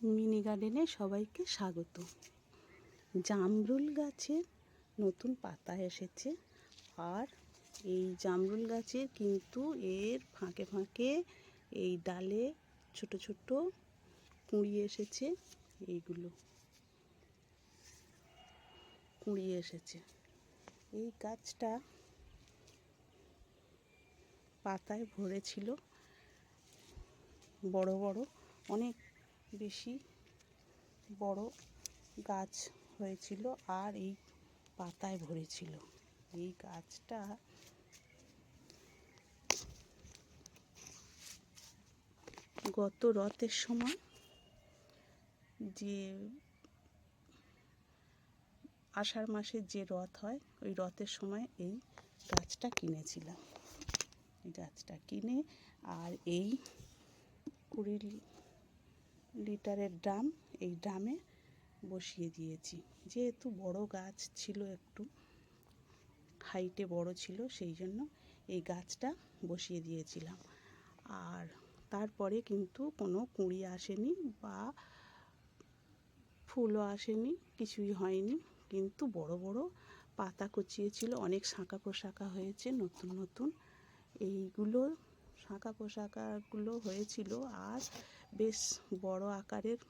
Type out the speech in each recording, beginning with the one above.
Mini গার্ডেনে সবাইকে স্বাগত। জামরুল গাছের নতুন পাতা এসেছে আর এই জামরুল গাছের কিন্তু এর ফাঁকে ফাঁকে এই ডালে ছোট ছোট কুঁড়ি এসেছে, এইগুলো কুঁড়ি এসেছে। এই গাছটা পাতায় ভরেছিল, বড় বড়, অনেক বেশি বড় গাছ হয়েছিল আর এই পাতায় ভরেছিল। এই গাছটা গত রথের সময় যে আষাঢ় মাসের যে রথ হয়, ওই রথের সময় এই গাছটা কিনেছিলাম। এই গাছটা কিনে আর এই কুড়ি লিটারের ড্রাম এই ড্রামে বসিয়ে দিয়েছি। যেহেতু বড় গাছ ছিল একটু, হাইটে বড় ছিল, সেই জন্য এই গাছটা বসিয়ে দিয়েছিলাম। আর তারপরে কিন্তু কোনো কুঁড়ি আসেনি বা ফুলও আসেনি, কিছুই হয়নি। কিন্তু বড় বড় পাতা কচিয়েছিল অনেক শাঁখা পোশাকা হয়েছে, নতুন নতুন। এইগুলো শাঁখা পোশাকাগুলো হয়েছিল। আর বেশ বড় আকারের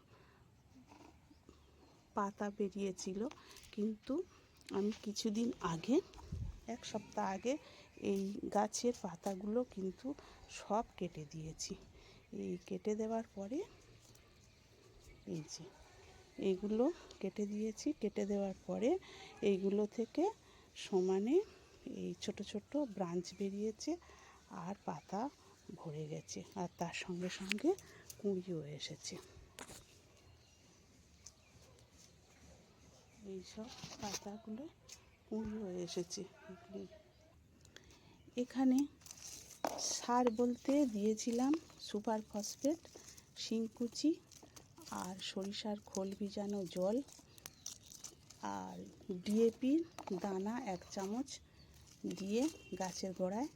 পাতা বেরিয়েছিল। কিন্তু আমি কিছুদিন আগে, এক সপ্তাহ আগে এই গাছের পাতাগুলো কিন্তু সব কেটে দিয়েছি। এই কেটে দেওয়ার পরে এই যে এইগুলো কেটে দিয়েছি। কেটে দেওয়ার পরে এইগুলো থেকে সমানে এই ছোট ছোট ব্রাঞ্চ বেরিয়েছে। আর পাতা ভরে গেছে আর তার সঙ্গে সঙ্গে কুঁড়িও এসেছে। এইসব পাতাগুলো কুঁড়িও এসেছে এখানে সার বলতে দিয়েছিলাম সুপার ফসফেট, শিংকুচি আর সরিষার খোল ভিজানো জল আর ডিএপির দানা এক চামচ দিয়ে গাছের গোড়ায়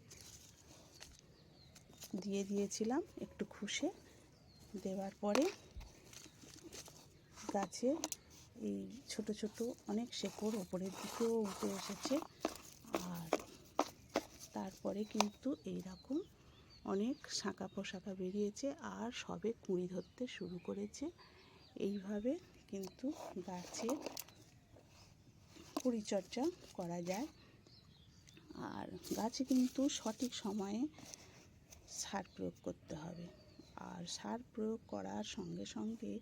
দিয়ে দিয়েছিলাম একটু খুশে। দেওয়ার পরে গাছে এই ছোট ছোট অনেক শেকড় ওপরের দিকেও উঠে এসেছে। আর তারপরে কিন্তু এই রকম অনেক শাঁখা পোশাকা বেরিয়েছে আর সবে কুঁড়ি ধরতে শুরু করেছে। এইভাবে কিন্তু গাছের পরিচর্যা করা যায়। আর গাছে কিন্তু সঠিক সময়ে সার প্রয়োগ করতে হবে। আর সার প্রয়োগ করার সঙ্গে সঙ্গে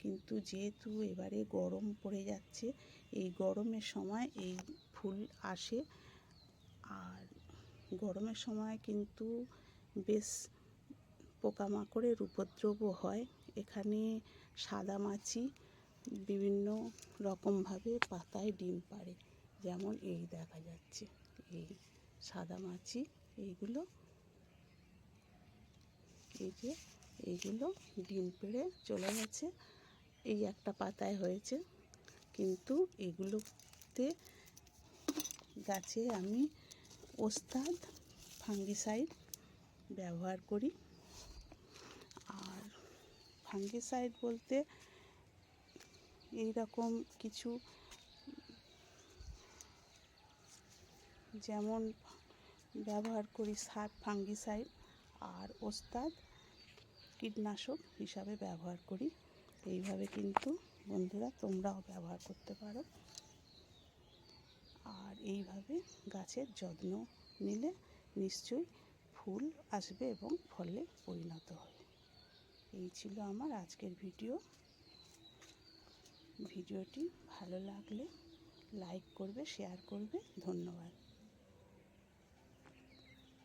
কিন্তু যেহেতু এবারে গরম পড়ে যাচ্ছে, এই গরমের সময় এই ফুল আসে। আর গরমের সময় কিন্তু বেশ পোকামাকড়ের উপদ্রবও হয়। এখানে সাদা মাছি বিভিন্ন রকমভাবে পাতায় ডিম পাড়ে। যেমন এই দেখা যাচ্ছে, এই সাদা মাছি, এইগুলো এই যে এইগুলো ডিম পেড়ে চলে গেছে। এই একটা পাতায় হয়েছে। কিন্তু এগুলোতে গাছে আমি ওস্তাদ ফাঙ্গিসাইড ব্যবহার করি। আর ফাঙ্গিসাইড বলতে এই রকম কিছু যেমন ব্যবহার করি সার ফাঙ্গিসাইড। আর ওস্তাদ কীটনাশক হিসাবে ব্যবহার করি। এইভাবে কিন্তু বন্ধুরা তোমরাও ব্যবহার করতে পারো। আর এইভাবে গাছের যত্ন নিলে নিশ্চয়ই ফুল আসবে এবং ফলে পরিণত হবে। এই ছিল আমার আজকের ভিডিও। ভিডিওটি ভালো লাগলে লাইক করবে, শেয়ার করবে। ধন্যবাদ।